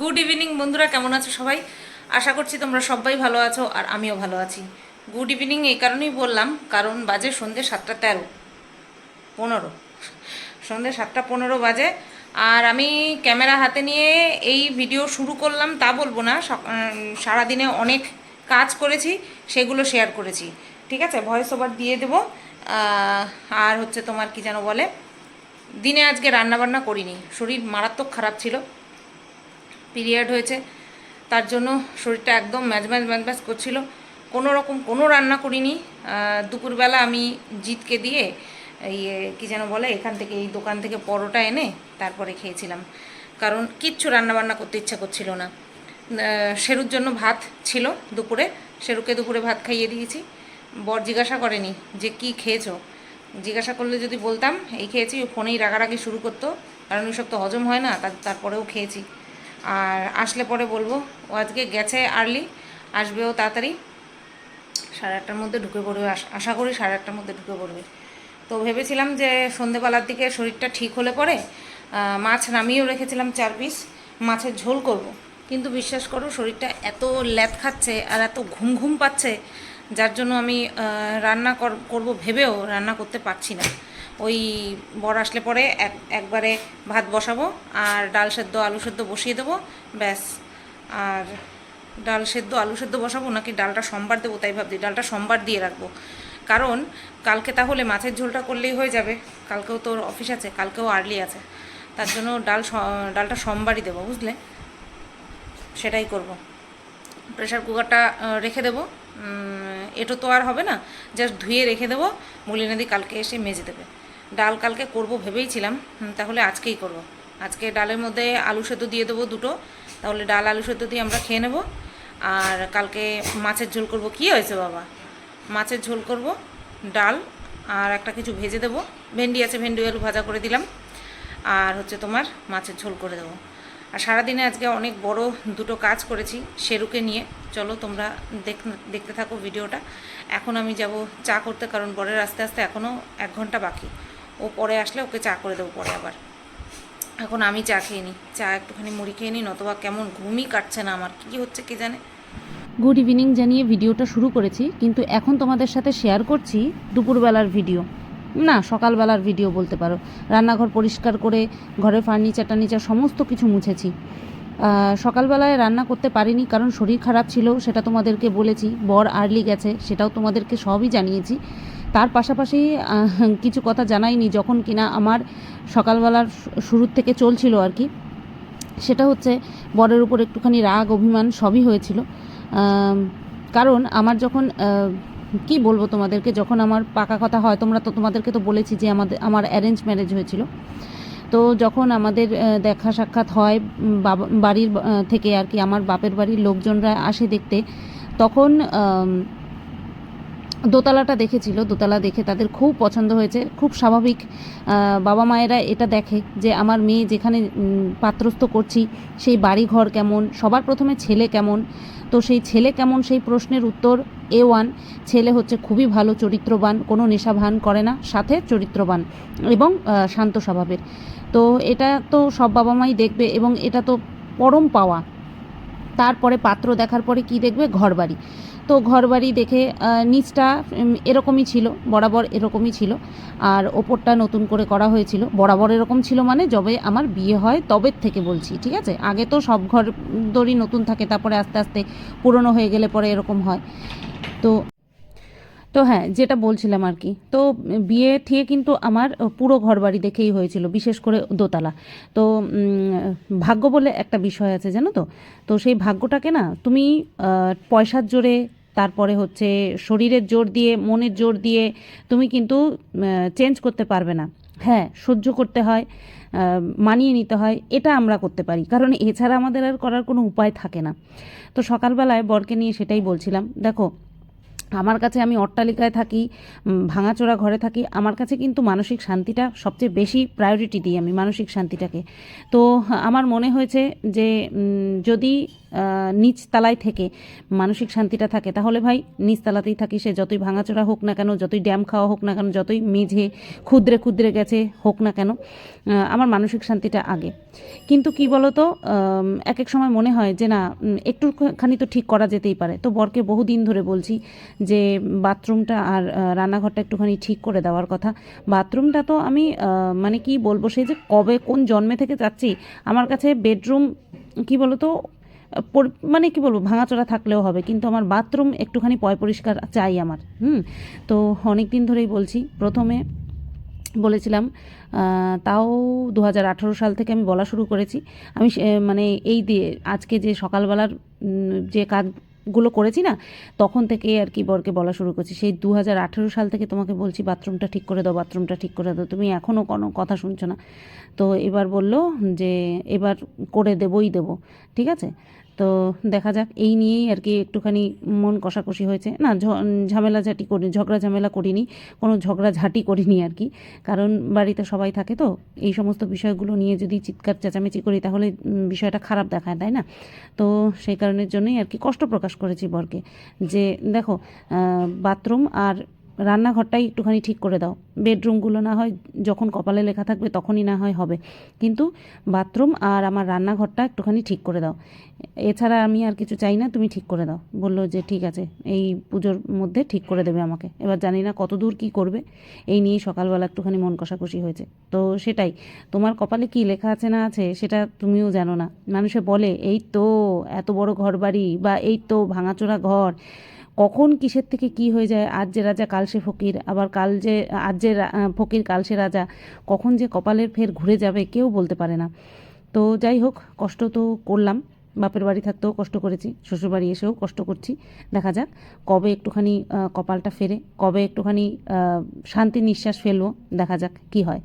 Good evening বন্ধুরা, কেমন আছো সবাই? আশা করছি তোমরা সবাই ভালো আছো আর আমিও ভালো আছি। গুড ইভিনিং এই কারণেই বললাম, কারণ বাজে সন্ধ্যে সাতটা তেরো, পনেরো। সন্ধ্যে সাতটা পনেরো বাজে, আর আমি ক্যামেরা হাতে নিয়ে এই ভিডিও শুরু করলাম, তা বলব না সারাদিনে অনেক কাজ করেছি, সেগুলো শেয়ার করেছি। ঠিক আছে? ভয়েস ওভার দিয়ে দেবো। আর হচ্ছে তোমার কি যেন বলে, দিনে আজকে রান্নাবান্না করিনি, শরীর মারাত্মক খারাপ ছিল। পিরিয়ড হয়েছে, তার জন্য শরীরটা একদম ম্যাজ ম্যাজ ম্যাজ ম্যাজ করছিল। কোনো রকম কোনো রান্না করিনি। দুপুরবেলা আমি জিতকে দিয়ে এই কী যেন বলে, এখান থেকে, এই দোকান থেকে পরোটা এনে তারপরে খেয়েছিলাম। কারণ কিচ্ছু রান্না বান্না করতে ইচ্ছা করছিল না। শেরুর জন্য ভাত ছিল দুপুরে শেরুকে দুপুরে ভাত খাইয়ে দিয়েছি। বর জিজ্ঞাসা করেনি যে কি খেয়েছো? জিজ্ঞাসা করলে যদি বলতাম, এই খেয়েছি ফোনেই রাগারাগি শুরু করতো। কারণ ওইসব তো হজম হয় না তারপরেও খেয়েছি। আর আসলে পরে বলব, ও আজকে গেছে আর্লি আসবেও তাড়াতাড়ি। সাড়ে আটটার মধ্যে ঢুকে পড়বে, আশ- করি সাড়ে আটটার মধ্যে ঢুকে পড়বে। তো ভেবেছিলাম যে সন্ধেবেলার দিকে শরীরটা ঠিক হলে পরে মাছ নামিয়েও রেখেছিলাম চার পিস মাছের ঝোল করব। কিন্তু বিশ্বাস করো, শরীরটা এত ল্যাদ খাচ্ছে আর এত ঘুম ঘুম পাচ্ছে, যার জন্য আমি রান্না কর- করব ভেবেও রান্না করতে পারছি না। ওই বর আসলে পরে এক, একবারে ভাত বসাবো আর ডাল সেদ্ধ, আলু সেদ্ধ বসিয়ে দেবো, ব্যাস। আর ডাল সেদ্ধ, আলু সেদ্ধ বসাবো নাকি ডালটা সোমবার দেবো তাই ভাবছি, ডালটা সোমবার দিয়ে রাখব। কারণ কালকে তাহলে মাছের ঝোলটা করলেই হয়ে যাবে, কালকেও তোর অফিস আছে, কালকেও আর্লি আছে, তার জন্য ডাল ডালটা সোমবারই দেবো, বুঝলে? সেটাই করব। প্রেশার কুকারটা রেখে দেবো এটো তো আর হবে না, জাস্ট ধুয়ে রেখে দেবো, মলিনাদি কালকে এসে মেজে দেবে। ডাল কালকে করব ভেবেইছিলাম তাহলে আজকেই করব। আজকে ডালের মধ্যে আলু সেদ্ধ দিয়ে দেবো দুটো, তাহলে ডাল আলু সেদ্ধ দিয়ে আমরা খেয়ে নেব। আর কালকে মাছের ঝোল করব, কি হয়েছে বাবা? মাছের ঝোল করব, ডাল, আর একটা কিছু ভেজে দেবো। ভেন্ডি আছে, ভেন্ডি আলু ভাজা করে দিলাম। আর হচ্ছে তোমার মাছের ঝোল করে দেবো। আর সারাদিনে আজকে অনেক বড় দুটো কাজ করেছি শেরুকে নিয়ে। চলো তোমরা দেখ, দেখতে থাকো ভিডিওটা। এখন আমি যাব চা করতে, কারণ বরের আস্তে আস্তে এখনও এক ঘণ্টা বাকি। ও পরে আসলে ওকে চা করে দেবো পরে আবার। এখন আমি চা খেয়ে নিই। চা একটুখানি মুড়ি খেয়ে নিই, নতবা কেমন ঘুমই কাটছে না আমার। কী হচ্ছে কে জানে? গুড ইভিনিং জানিয়ে ভিডিওটা শুরু করেছি, কিন্তু এখন তোমাদের সাথে শেয়ার করছি দুপুরবেলার ভিডিও। না, সকালবেলার ভিডিও বলতে পারো। রান্নাঘর পরিষ্কার করে ঘরের ফার্নিচার টার্নিচার সমস্ত কিছু মুছেছি। সকালবেলায় রান্না করতে পারিনি কারণ শরীর খারাপ ছিল, সেটা তোমাদেরকে বলেছি। বর আর্লি গেছে, সেটাও তোমাদেরকে সবই জানিয়েছি। তার পাশাপাশি কিছু কথা জানাইনি যখন কিনা আমার সকালবেলার শুরুর থেকে চলছিল আর কি। সেটা হচ্ছে, বরের উপর একটুখানি রাগ, অভিমান সবই হয়েছিল। কারণ আমার যখন কি বলব তোমাদেরকে, যখন আমার পাকা কথা হয়, তোমরা তো তোমাদেরকে তো বলেছি যে আমাদের, আমার অ্যারেঞ্জ ম্যারেজ হয়েছিল। তো যখন আমাদের দেখা সাক্ষাৎ হয় বাবা, বাড়ির থেকে আর কি, আমার বাপের বাড়ির লোকজনরা আসে দেখতে, তখন দোতলাটা দেখেছিল, দোতলা দেখে তাদের খুব পছন্দ হয়েছে। খুব স্বাভাবিক বাবা মায়েরা এটা দেখে যে আমার মেয়ে যেখানে পাত্রস্থ করছি, সেই বাড়ি ঘর কেমন, সবার প্রথমে ছেলে কেমন? তো সেই ছেলে কেমন সেই প্রশ্নের উত্তর এ ওয়ান ছেলে হচ্ছে খুবই ভালো, চরিত্রবান, কোনো নেশাভান করে না, সাথে চরিত্রবান এবং শান্ত স্বভাবের। তো এটা তো সব বাবা মাই দেখবে এবং এটা তো পরম পাওয়া। তারপরে পাত্র দেখার পরে কি দেখবে? ঘরবাড়ি। তো ঘরবাড়ি দেখে নিচটা এরকমই ছিল, বরাবর এরকমই ছিল। আর ওপরটা নতুন করে করা হয়েছিল। বরাবর এরকম ছিল মানে যবে আমার বিয়ে হয় তবে থেকে বলছি, ঠিক আছে? আগে তো সব ঘর দড়ি নতুন থাকে, তারপরে আস্তে আস্তে পুরনো হয়ে গেলে পরে এরকম হয়। তো তো হ্যাঁ যেটা বলছিলাম আর কি। তো বিয়ে ঠিয়ে কিন্তু আমার পুরো ঘরবাড়ি দেখেই হয়েছিল, বিশেষ করে দোতলা। তো ভাগ্য বলে একটা বিষয় আছে, জানো তো? তো সেই ভাগ্যটাকে না, তুমি পয়সার জোরে, তারপরে হচ্ছে শরীরের জোর দিয়ে, মনের জোর দিয়ে তুমি কিন্তু চেঞ্জ করতে পারবে না। হ্যাঁ সহ্য করতে হয় মানিয়ে নিতে হয়, এটা আমরা করতে পারি। কারণ এছাড়া আমাদের আর করার কোনো উপায় থাকে না। তো সকালবেলায় বরকে নিয়ে সেটাই বলছিলাম। দেখো আমার কাছে আমি অট্টালিকায় থাকি ভাঙাচোরা ঘরে থাকি, আমার কাছে কিন্তু মানসিক শান্তিটা সবচেয়ে বেশি প্রায়োরিটি দিই আমি, মানসিক শান্তিটাকে। তো আমার মনে হয়েছে যে যদি আহ, নিচ তালায় থেকে মানসিক শান্তিটা থাকে তাহলে ভাই নিচ তালাতেই থাকি সে যতই ভাঙাচোরা হোক না কেন যতই ড্যাম খাওয়া হোক না কেন যতই মেঝে ক্ষুদ্রে ক্ষুদ্রে গেছে হোক না কেন আমার মানসিক শান্তিটা আগে। কিন্তু কি বলতো এক এক সময় মনে হয় যে না একটুখানি তো ঠিক করা যেতেই পারে। তো বরকে বহুদিন ধরে বলছি যে বাথরুমটা আর রান্নাঘরটা একটুখানি ঠিক করে দেওয়ার কথা। বাথরুমটা তো আমি মানে কি বলব সেই যে কবে কোন জন্মে থেকে যাচ্ছি আমার কাছে বেডরুম কি বলতো মানে কি বলব, ভাঙাচোরা থাকলেও হবে। কিন্তু আমার বাথরুম একটুখানি পয় পরিষ্কার চাই আমার, হুম? তো অনেক দিন ধরেই বলছি, প্রথমে বলেছিলাম তাও দু হাজার আঠারো সাল থেকে আমি বলা শুরু করেছি। আমি মানে এই দিয়ে আজকে যে সকালবেলার যে কাজগুলো করেছি না, তখন থেকে আর কি বরকে বলা শুরু করছি। সেই দু হাজার আঠারো সাল থেকে তোমাকে বলছি, বাথরুমটা ঠিক করে দাও, বাথরুমটা ঠিক করে দাও। তুমি এখনও কোনো কথা শুনছো না। তো এবার বলল যে, এবার করে দেবই দেবো। ঠিক আছে? তো দেখা যাক, এই নিয়েই আর কি একটুখানি মন কষাকষি হয়েছে। না ঝামেলা ঝাঁটি করি ঝগড়া ঝামেলা করিনি, কোনো ঝগড়া ঝাঁটি করিনি আর কি। কারণ বাড়িতে সবাই থাকে তো, এই সমস্ত বিষয়গুলো নিয়ে যদি চিৎকার চেঁচামেচি করি তাহলে বিষয়টা খারাপ দেখায়, তাই না? তো সেই কারণের জন্যই আর কি কষ্ট প্রকাশ করেছি বরকে। যে দেখো বাথরুম আর রান্নাঘরটাই একটুখানি ঠিক করে দাও। বেডরুমগুলো না হয় যখন কপালে লেখা থাকবে তখনই না হয় হবে। কিন্তু বাথরুম আর আমার রান্নাঘরটা একটুখানি ঠিক করে দাও। এছাড়া আমি আর কিছু চাই না, তুমি ঠিক করে দাও। বলল যে ঠিক আছে, এই পুজোর মধ্যে ঠিক করে দেবে আমাকে। এবার জানি না কত দূর কী করবে। এই নিয়েই সকালবেলা একটুখানি মন কষাকষি হয়েছে। তো সেটাই, তোমার কপালে কি লেখা আছে না আছে সেটা তুমিও জানো না। মানুষে বলে, এই তো, এত বড় ঘর বাড়ি বা এই তো ভাঙাচোরা ঘর। কখন কিসের থেকে কি হয়ে যায়? আজ যে রাজা, কাল সে ফকির। আবার কাল যে, আজ যে ফকির, কাল সে রাজা। কখন যে কপালের ফের ঘুরে যাবে কেউ বলতে পারে না। তো যাই হোক, কষ্ট তো করলাম। বাপের বাড়ি থাকতেও কষ্ট করেছি, শ্বশুরবাড়ি এসেও কষ্ট করছি। দেখা যাক কবে একটুখানি কপালটা ফেরে, কবে একটুখানি শান্তি নিঃশ্বাস ফেলব, দেখা যাক কি হয়।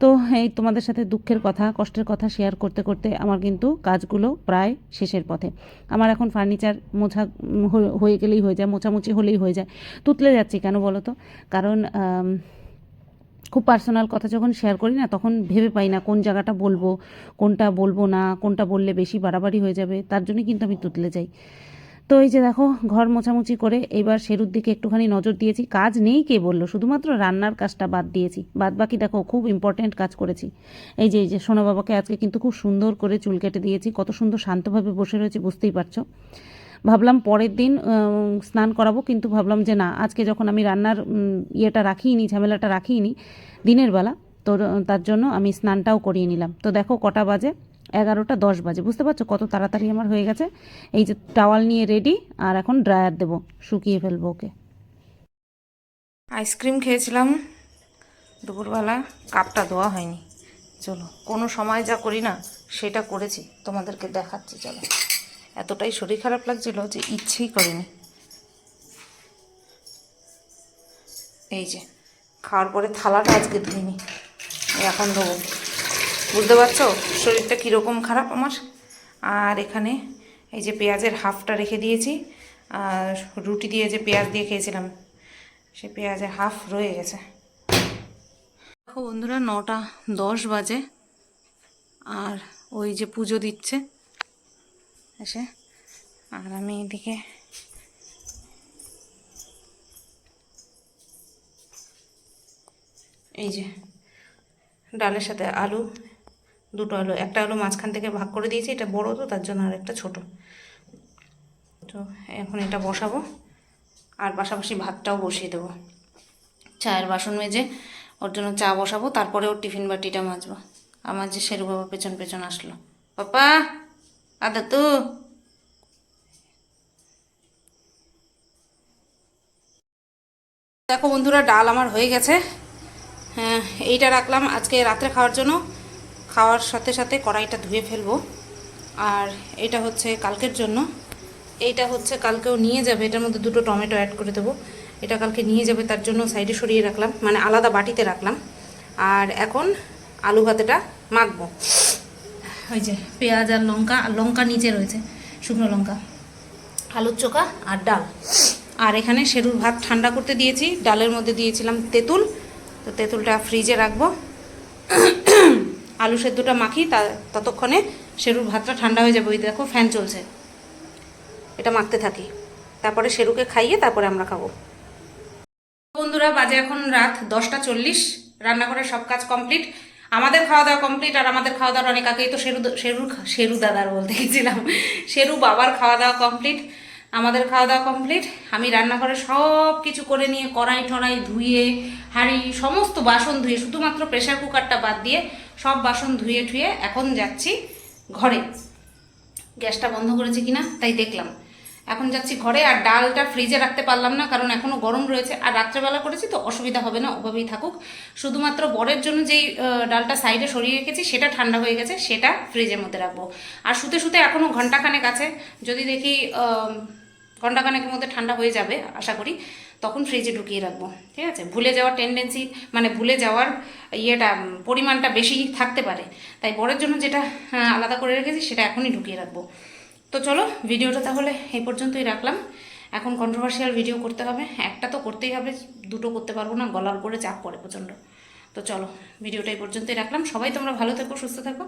তো এই তোমাদের সাথে দুঃখের কথা, কষ্টের কথা শেয়ার করতে করতে আমার কিন্তু কাজগুলো প্রায় শেষের পথে। আমার এখন ফার্নিচার মোছা হয়ে- গেলেই হয়ে যায়, মোছামুছি হলেই হয়ে যায়। তুতলে যাচ্ছি কেন বলো তো? কারণ খুব পার্সোনাল কথা যখন শেয়ার করি না, তখন ভেবে পাই না কোন জায়গাটা বলব, কোনটা বলব না, কোনটা বললে বেশি বাড়াবাড়ি হয়ে যাবে, তার জন্য কিন্তু আমি তুতলে যাই। তো এই যে দেখো, ঘর মোছামুছি করে এবার শেরুর দিকে একটুখানি নজর দিয়েছি, কাজ নেই কে বলল, শুধুমাত্র রান্নার কাজটা বাদ দিয়েছি। বাদ বাকি দেখো, খুব ইম্পর্ট্যান্ট কাজ করেছি। এই যে এই যে সোনা বাবাকে আজকে কিন্তু খুব সুন্দর করে চুল কেটে দিয়েছি, কত সুন্দর শান্তভাবে বসে রয়েছে, বুঝতেই পারছ। ভাবলাম পরের দিন স্নান করাবো, কিন্তু ভাবলাম যে না, আজকে যখন আমি রান্নার ইয়েটা রাখিইনি ঝামেলাটা রাখিইনি দিনের বেলা, তো তার জন্য আমি স্নানটাও করিয়ে নিলাম। তো দেখো কটা বাজে, এগারোটা দশ বাজে, বুঝতে পারছ কত তাড়াতাড়ি আমার হয়ে গেছে? এই যে টাওয়াল নিয়ে রেডি আর এখন ড্রায়ার দেবো, শুকিয়ে ফেলব ওকে। আইসক্রিম খেয়েছিলাম দুপুরবেলা, কাপটা ধোয়া হয়নি। চলো, কোনো সময় যা করি না, সেটা করেছি, তোমাদেরকে দেখাচ্ছি, চলো। এতটাই শরীর খারাপ লাগছিল যে ইচ্ছেই করিনি। এই যে, খাওয়ার পরে থালাটা আজকে ধুইনি। এখন ধোবো। বুঝতে পারছ? শরীরটা কীরকম খারাপ আমার? আর এখানে এই যে পেঁয়াজের হাফটা রেখে দিয়েছি। আর রুটি দিয়ে যে পেঁয়াজ দিয়ে খেয়েছিলাম, সে পেঁয়াজের হাফ রয়ে গেছে। দেখো বন্ধুরা, নটা দশ বাজে। আর ওই যে পুজো দিচ্ছে। এসে আর আমি এদিকে এই যে ডালের সাথে আলু, দুটো আলু, একটা আলু মাঝখান থেকে ভাগ করে দিয়েছি, এটা বড় তো, তার জন্য আর একটা ছোট। তো এখন এটা বসাবো, আর পাশাপাশি ভাতটাও বসিয়ে দেবো। চায়ের বাসন মেজে ওর জন্য চা বসাবো, তারপরে ওর টিফিন বাটিটা মাজবো। আমার যে শেরু বাবা পেছন পেছন আসলো। পাপা! আদা তো দেখো বন্ধুরা, ডাল আমার হয়ে গেছে। হ্যাঁ এইটা রাখলাম আজকে রাত্রে খাওয়ার জন্য। খাওয়ার সাথে সাথে কড়াইটা ধুয়ে ফেলব। আর এটা হচ্ছে কালকের জন্য। এইটা হচ্ছে কালকেও নিয়ে যাবে। এটার মধ্যে দুটো টমেটো অ্যাড করে দেবো। এটা কালকে নিয়ে যাবে, তার জন্য সাইডে সরিয়ে রাখলাম। মানে আলাদা বাটিতে রাখলাম। আর এখন আলু ভাতেটা মাখবো। ওই যে পেঁয়াজ আর লঙ্কা আর লঙ্কা নিচে রয়েছে শুকনো লঙ্কা। আলুর চোখা আর ডাল। আর এখানে সেরুর ভাত ঠান্ডা করতে দিয়েছি ডালের মধ্যে দিয়েছিলাম তেঁতুল। তো তেঁতুলটা ফ্রিজে রাখব। আলু সেদ্ধটা মাখি তা ততক্ষণে সেরুর ভাতটা ঠান্ডা হয়ে যাবে। ওই দেখো ফ্যান চলছে। এটা মাখতে থাকি। তারপরে সেরুকে খাইয়ে তারপরে আমরা খাব। বন্ধুরা বাজে এখন রাত দশটা চল্লিশ। রান্নাঘরের সব কাজ কমপ্লিট। আমাদের খাওয়া দাওয়া কমপ্লিট আর আমাদের খাওয়া দাওয়ার অনেক আগেই তো শেরু শেরুর খা- শেরু দাদার বলতে গেছিলাম। শেরু বাবার খাওয়া দাওয়া কমপ্লিট আমাদের খাওয়া দাওয়া কমপ্লিট আমি রান্নাঘরে সব কিছু করে নিয়ে কড়াই টড়াই ধুয়ে, হাঁড়ি, সমস্ত বাসন ধুয়ে, শুধুমাত্র প্রেশার কুকারটা বাদ দিয়ে সব বাসন ধুয়ে ঠুয়ে এখন যাচ্ছি ঘরে। গ্যাসটা বন্ধ করেছে কিনা তাই দেখলাম। এখন যাচ্ছি ঘরে আর ডালটা ফ্রিজে রাখতে পারলাম না, কারণ এখনও গরম রয়েছে। আর রাত্রেবেলা করেছি তো অসুবিধা হবে না, ওভাবেই থাকুক। শুধুমাত্র বরের জন্য যেই ডালটা সাইডে সরিয়ে রেখেছি, সেটা ঠান্ডা হয়ে গেছে, সেটা ফ্রিজের মধ্যে রাখব। আর শুতে শুতে এখনও ঘন্টাখানেক আছে, যদি দেখি ঘন্টাখানেকের মধ্যে ঠান্ডা হয়ে যাবে, আশা করি, তখন ফ্রিজে ঢুকিয়ে রাখব, ঠিক আছে? ভুলে যাওয়ার টেন্ডেন্সি মানে ভুলে যাওয়ার ইয়েটা, পরিমাণটা বেশি থাকতে পারে। তাই বরের জন্য যেটা আলাদা করে রেখেছি, সেটা এখনই ঢুকিয়ে রাখব। তো চলো, ভিডিওটা তাহলে এই পর্যন্তই রাখলাম। এখন কন্ট্রোভার্সিয়াল ভিডিও করতে হবে। একটা তো করতেই হবে, দুটো করতে পারব না, গলার করে চাপ পড়ে প্রচণ্ড। তো চলো, ভিডিওটা এই পর্যন্তই রাখলাম। সবাই তোমরা ভালো থেকো, সুস্থ থেকো।